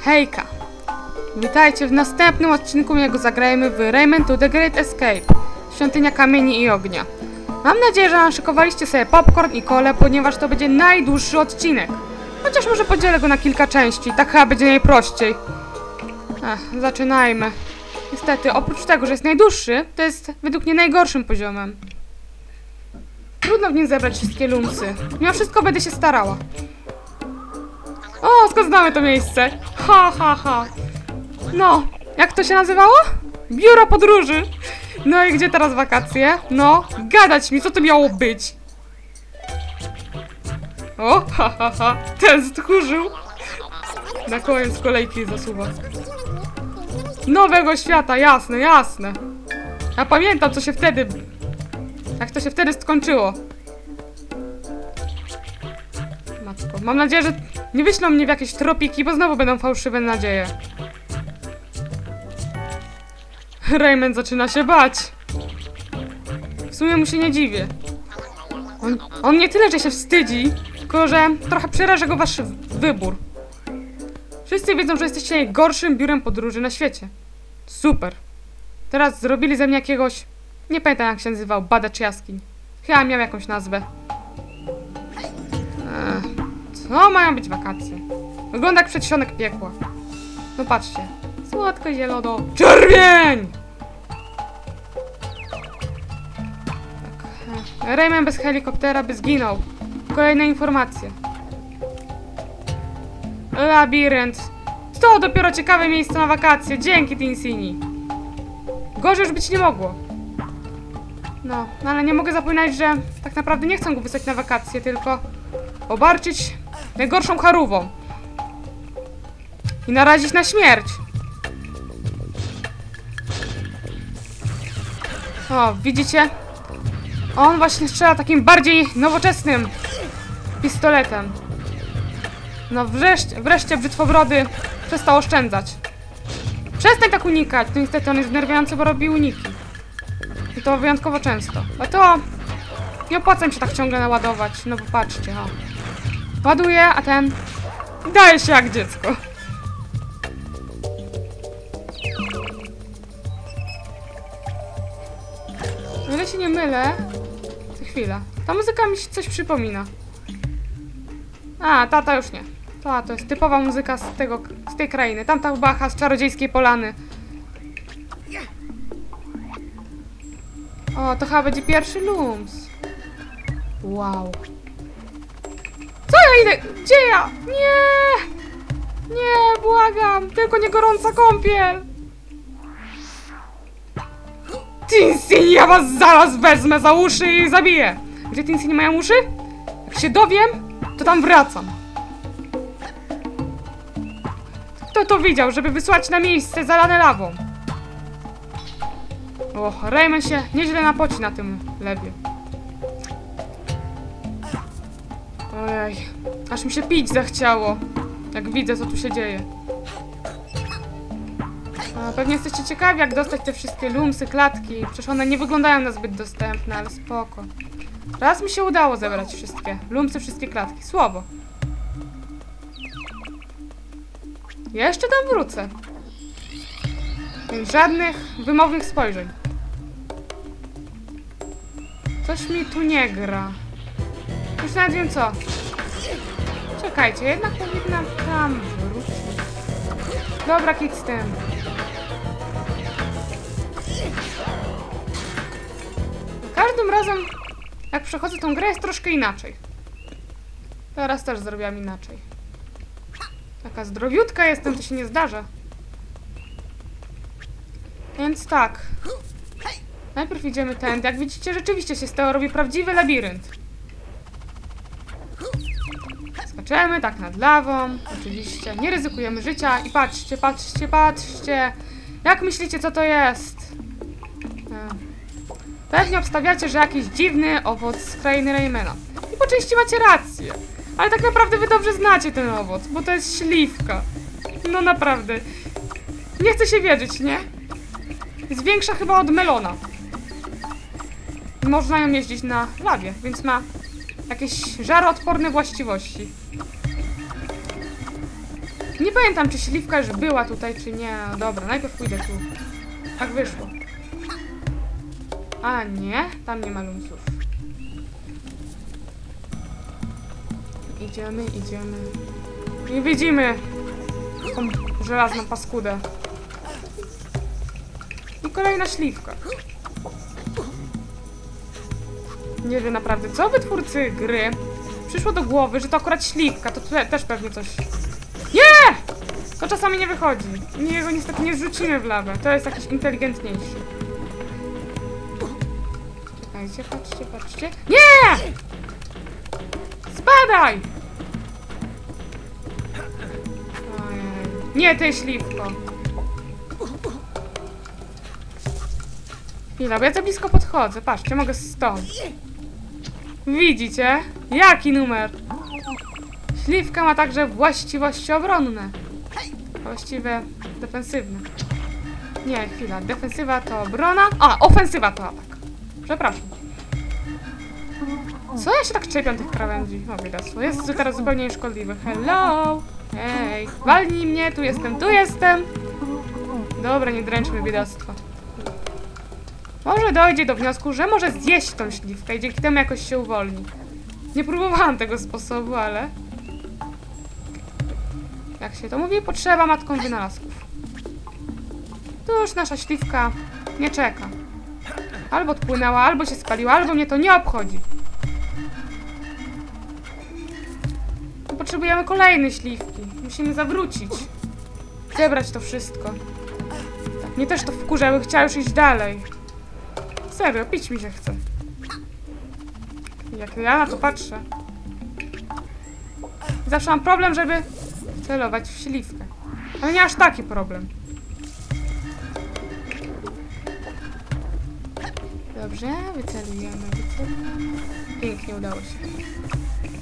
Hejka! Witajcie w następnym odcinku, jego zagrajemy w Rayman to the Great Escape Świątynia Kamieni i Ognia. Mam nadzieję, że naszykowaliście sobie popcorn i kole, ponieważ to będzie najdłuższy odcinek. Chociaż może podzielę go na kilka części, tak chyba będzie najprościej. Ech, zaczynajmy. Niestety, oprócz tego, że jest najdłuższy, to jest według mnie najgorszym poziomem. Trudno w nim zebrać wszystkie lumsy. Mimo wszystko będę się starała. O, skąd znamy to miejsce? Ha, ha, ha. No, jak to się nazywało? Biuro podróży. No i gdzie teraz wakacje? No, gadać mi, co to miało być? O, ha, ha, ha. Ten stchórzył. Na koniec kolejki zasuwa. Nowego świata, jasne, jasne. Ja pamiętam, co się wtedy... Jak to się wtedy skończyło. Mam nadzieję, że nie wyślą mnie w jakieś tropiki, bo znowu będą fałszywe nadzieje. Raymond zaczyna się bać. W sumie mu się nie dziwię. On, on nie tyle, że się wstydzi, tylko że trochę przeraża go wasz wybór. Wszyscy wiedzą, że jesteście najgorszym biurem podróży na świecie. Super. Teraz zrobili ze mnie jakiegoś... Nie pamiętam jak się nazywał, badacz jaskiń. Chyba miał jakąś nazwę. Ech, co mają być wakacje? Wygląda jak przedsionek piekła. No patrzcie. Słodko zielono. Czerwień! Tak. Rayman bez helikoptera by zginął. Kolejne informacje. Labirynt. To dopiero ciekawe miejsce na wakacje. Dzięki, Tinsini. Gorzej już być nie mogło. No, no ale nie mogę zapominać, że tak naprawdę nie chcę go wysłać na wakacje, tylko obarczyć najgorszą charówą. I narazić na śmierć. O, widzicie? On właśnie strzela takim bardziej nowoczesnym pistoletem. No wreszcie, wreszcie brzytwobrody przestał oszczędzać. Przestań tak unikać. No niestety on jest denerwujący, bo robi uniki. I to wyjątkowo często. A to nie opłaca mi się tak ciągle naładować. No bo patrzcie, o. Ładuje, a ten daje się jak dziecko. O ile się nie mylę... To chwila. Ta muzyka mi się coś przypomina. A, tata już nie. Ta, to jest typowa muzyka z tego, z tej krainy. Tamta bacha z czarodziejskiej polany. O, to chyba będzie pierwszy lums. Wow. Co ja idę? Gdzie ja? Nie! Nie, błagam. Tylko nie gorąca kąpiel. Tinsy, ja was zaraz wezmę za uszy i zabiję. Gdzie Tinsy nie mają uszy? Jak się dowiem, to tam wracam. Kto to widział, żeby wysłać na miejsce zalane lawą? O, Rayman się nieźle napoci na tym lewie. Ojej, aż mi się pić zachciało, jak widzę, co tu się dzieje. A, pewnie jesteście ciekawi, jak dostać te wszystkie lumsy, klatki. Przecież one nie wyglądają na zbyt dostępne, ale spoko. Raz mi się udało zebrać wszystkie lumsy, wszystkie klatki. Słowo. Jeszcze tam wrócę. Więc żadnych wymownych spojrzeń. Coś mi tu nie gra. Już nawet wiem co. Czekajcie, jednak powinnam tam wrócić. Dobra, kit z tym. Za każdym razem, jak przechodzę tą grę, jest troszkę inaczej. Teraz też zrobiłam inaczej. Taka zdrowiutka jestem, to się nie zdarza. Więc tak. Najpierw idziemy tędy. Jak widzicie, rzeczywiście się z tego robi prawdziwy labirynt. Skaczemy tak nad lawą. Oczywiście. Nie ryzykujemy życia. I patrzcie, patrzcie, patrzcie. Jak myślicie, co to jest? E, Pewnie obstawiacie, że jakiś dziwny owoc z krainy Raymana. I po części macie rację. Ale tak naprawdę wy dobrze znacie ten owoc, bo to jest śliwka. No naprawdę. Nie chcę się wierzyć, nie? Jest większa chyba od melona. Można ją jeździć na lawie, więc ma jakieś żaroodporne właściwości. Nie pamiętam, czy śliwka już była tutaj, czy nie. No Dobra, najpierw pójdę tu. Tak wyszło. A nie, tam nie ma lumsów. Idziemy, idziemy. Nie widzimy tą żelazną paskudę. I kolejna śliwka. Nie wiem naprawdę, co wytwórcy gry przyszło do głowy, że to akurat śliwka, to te, też pewnie coś... Nie! To czasami nie wychodzi. Nie, go niestety nie zrzucimy w lawę. To jest jakiś inteligentniejszy. Czekajcie, patrzcie, patrzcie. Nie! Spadaj! Ojej. Nie, ty śliwko. Chwila, bo ja za blisko podchodzę. Patrzcie, mogę stąd. Widzicie? Jaki numer? Śliwka ma także właściwości obronne. A właściwie defensywne. Nie, chwila. Defensywa to obrona. A, ofensywa to atak. Przepraszam. Co ja się tak czepiam tych krawędzi? O, biedactwo. Jest to teraz zupełnie nieszkodliwy. Hello! Hej! Walnij mnie, tu jestem, tu jestem! Dobra, nie dręczmy biedactwa. Może dojdzie do wniosku, że może zjeść tą śliwkę i dzięki temu jakoś się uwolni. Nie próbowałam tego sposobu, ale... Jak się to mówi, potrzeba matką wynalazków. Tu już nasza śliwka nie czeka. Albo odpłynęła, albo się spaliła, albo mnie to nie obchodzi. Potrzebujemy kolejnej śliwki. Musimy zawrócić. Zebrać to wszystko. Tak, mnie też to wkurza, bym chciała już iść dalej. Serio, pić mi się chce. Jak ja na to patrzę. Zawsze mam problem, żeby celować w śliwkę. Ale nie aż taki problem. Dobrze, wycelujemy, wycelujemy. Pięknie udało się.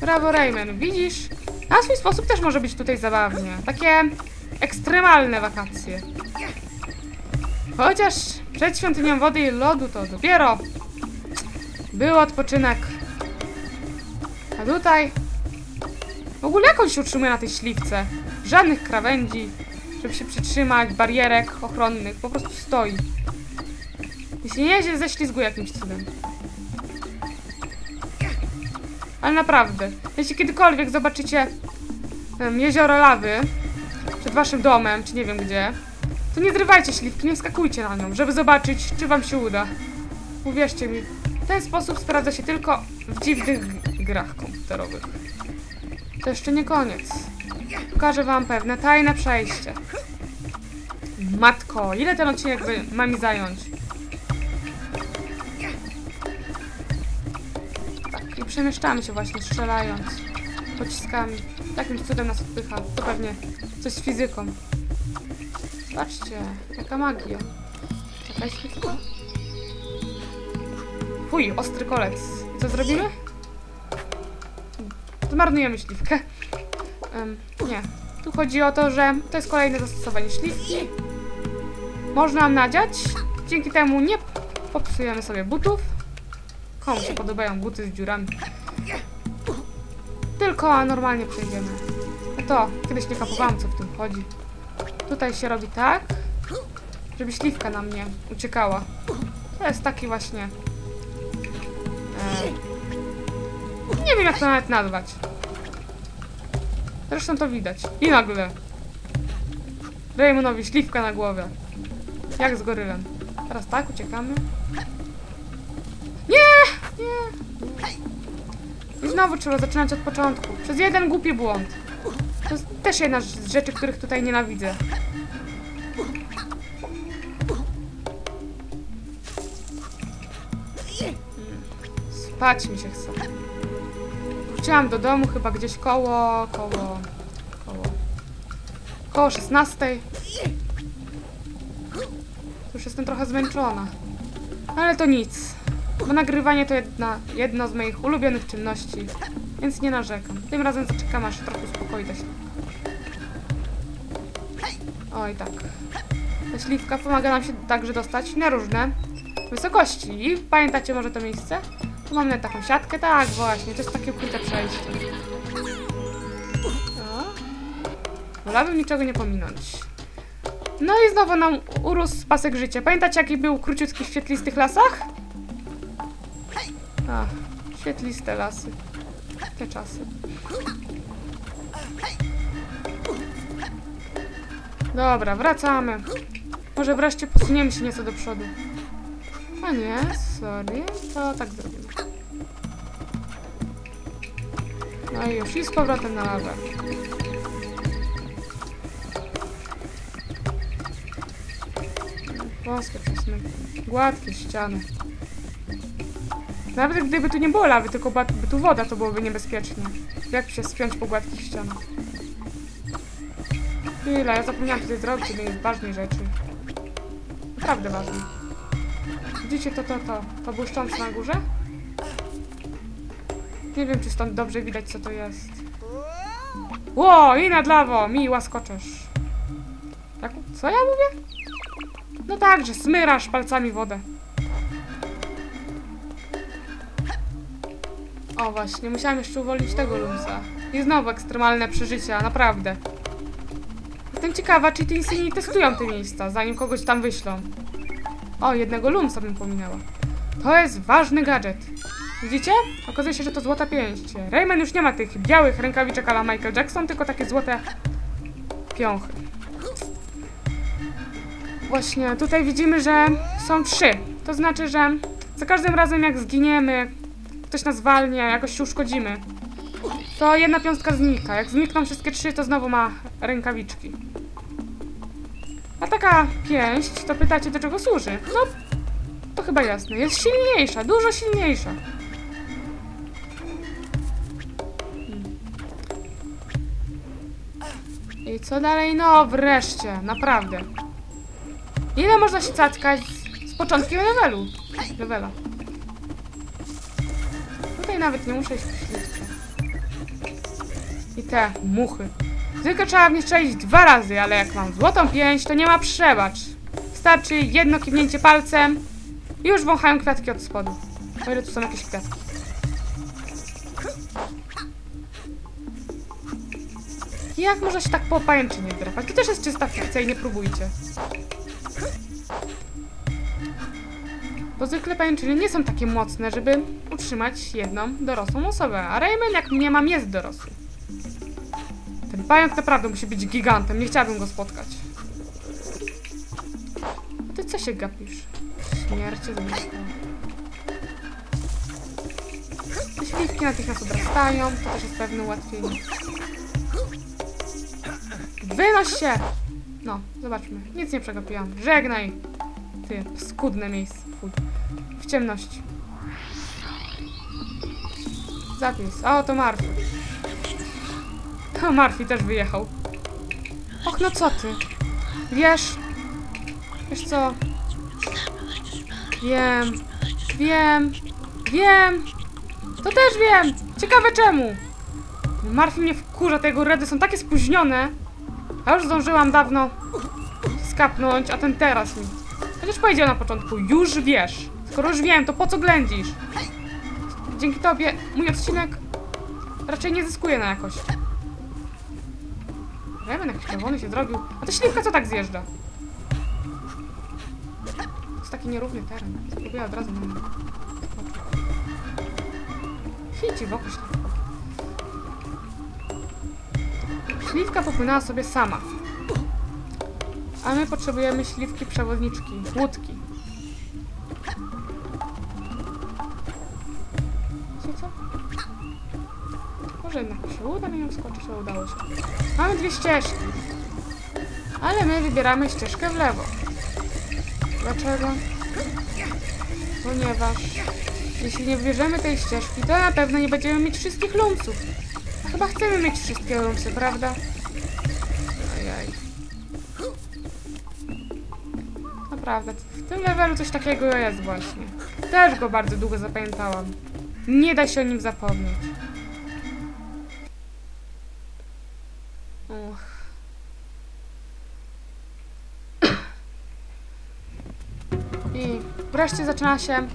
Brawo, Rayman, widzisz? Na swój sposób też może być tutaj zabawnie. Takie ekstremalne wakacje. Chociaż przed świątynią wody i lodu to dopiero był odpoczynek. A tutaj w ogóle jak on się utrzymuje na tej śliwce? Żadnych krawędzi, żeby się przytrzymać, barierek ochronnych, po prostu stoi. Jeśli nie się ześlizguje jakimś cudem. Ale naprawdę, jeśli kiedykolwiek zobaczycie em, jezioro lawy przed waszym domem, czy nie wiem gdzie, to nie zrywajcie śliwki, nie skakujcie na nią, żeby zobaczyć, czy wam się uda. Uwierzcie mi, ten sposób sprawdza się tylko w dziwnych grach komputerowych. To jeszcze nie koniec. Pokażę wam pewne tajne przejście. Matko, ile ten odcinek ma mi zająć? Tak, i przemieszczamy się właśnie, strzelając pociskami. Jakimś cudem nas odpycha. To pewnie coś z fizyką. Patrzcie, jaka magia. Czekaj, chwilkę. Fuj, ostry kolec. I co zrobimy? Zmarnujemy śliwkę. Em, nie. Tu chodzi o to, że to jest kolejne zastosowanie śliwki. Można nadziać. Dzięki temu nie popsujemy sobie butów. Komu się podobają buty z dziurami. Tylko normalnie przejdziemy. No to, kiedyś nie kapowałam, co w tym chodzi. Tutaj się robi tak, żeby śliwka nam nie uciekała. To jest taki właśnie... E, nie wiem, jak to nawet nazwać. Zresztą to widać. I nagle. Raymonowi śliwka na głowie. Jak z gorylem. Teraz tak, uciekamy. Nie! Nie! I znowu trzeba zaczynać od początku. Przez jeden głupi błąd. Też jedna z rzeczy, których tutaj nienawidzę. Spać mi się chce. Wróciłam do domu chyba gdzieś koło, koło, koło, koło 16. Już jestem trochę zmęczona. Ale to nic. Bo nagrywanie to jedna, jedno z moich ulubionych czynności, więc nie narzekam. Tym razem zaczekam aż się trochę uspokoi śliwka. Oj tak. Ta śliwka pomaga nam się także dostać na różne wysokości. Pamiętacie może to miejsce? Tu mamy taką siatkę, tak właśnie, to jest takie ukryte przejście. O. Wolałabym niczego nie pominąć. No i znowu nam urósł pasek życia. Pamiętacie, jaki był króciutki w świetlistych lasach? Ach, świetliste lasy. Te czasy. Dobra, wracamy. Może wreszcie posuniemy się nieco do przodu. A nie, sorry, to tak zrobimy. No i już, i z powrotem na lawę. Wąskie przesmyki. Gładkie ściany. Nawet gdyby tu nie było lawy, tylko by tu woda, to byłoby niebezpiecznie. Jak się spiąć po gładkich ścianach? Chwila, ja zapomniałam tutaj zrobić jednej ważnej rzeczy. Naprawdę ważnej. Widzicie to, to, to? To błyszczące na górze? Nie wiem, czy stąd dobrze widać, co to jest. Ło, i nad lawą, mi łaskoczesz. Jak, co ja mówię? No tak, że smyrasz palcami wodę. O właśnie, musiałam jeszcze uwolnić tego lumsa. I znowu ekstremalne przeżycia, naprawdę. Jestem ciekawa, czy Teensy nie testują te miejsca, zanim kogoś tam wyślą. O, jednego lumsa bym pominęła. To jest ważny gadżet. Widzicie? Okazuje się, że to złota pięść. Rayman już nie ma tych białych rękawiczek ala Michael Jackson, tylko takie złote piąchy. Właśnie, tutaj widzimy, że są trzy. To znaczy, że za każdym razem jak zginiemy, ktoś nas walnie, jakoś się uszkodzimy, to jedna piąstka znika. Jak znikną wszystkie trzy, to znowu ma rękawiczki. A taka pięść, to pytacie, do czego służy? No, to chyba jasne. Jest silniejsza, dużo silniejsza. I co dalej? No, wreszcie, naprawdę. Ile można się cackać z, początkiem levelu? Levela. Tutaj nawet nie muszę iść po śliwce. I te muchy. Zwykle trzeba w nie strzelić dwa razy, ale jak mam złotą pięść, to nie ma przebacz. Wystarczy jedno kiwnięcie palcem i już wąchają kwiatki od spodu. O ile tu są jakieś kwiatki. Jak można się tak po pajęczynie drapać? To też jest czysta fikcja i nie próbujcie. Bo zwykle pajęczyny nie są takie mocne, żeby utrzymać jedną dorosłą osobę, a Rayman jak mnie mam jest dorosły. Pająk naprawdę musi być gigantem, nie chciałabym go spotkać. Ty co się gapisz? Śmiercie zbliska. Te śliwki natychmiast odrastają, to też jest pewne ułatwienie. Wynoś się! No, zobaczmy. Nic nie przegapiłam. Żegnaj! Ty, skudne miejsce. Fuj. W ciemności. Zapis. O, to Marfi. To Marfi też wyjechał. Och, no co ty? Wiesz? Wiesz co? Wiem. Wiem. Wiem. To też wiem. Ciekawe czemu. Marfi mnie wkurza, te jego redy są takie spóźnione. A już zdążyłam dawno skapnąć, a ten teraz mi. Chociaż powiedział na początku, już wiesz. Skoro już wiem, to po co ględzisz? Dzięki tobie mój odcinek raczej nie zyskuje na jakości. Remen jakiś czerwony się zrobił. A ta śliwka co tak zjeżdża? To jest taki nierówny teren. Spróbuję od razu Hici wokół śliwka. Śliwka popłynęła sobie sama. A my potrzebujemy śliwki przewodniczki, łódki. Co, co? Może jednak się uda na nią skoczyć, udało się. Mamy dwie ścieżki. Ale my wybieramy ścieżkę w lewo. Dlaczego? Ponieważ jeśli nie wybierzemy tej ścieżki, to na pewno nie będziemy mieć wszystkich lumsów. Chyba chcemy mieć wszystkie lumsy, prawda? Ajaj. Naprawdę, w tym levelu coś takiego jest właśnie. Też go bardzo długo zapamiętałam. Nie da się o nim zapomnieć. Wreszcie zaczyna się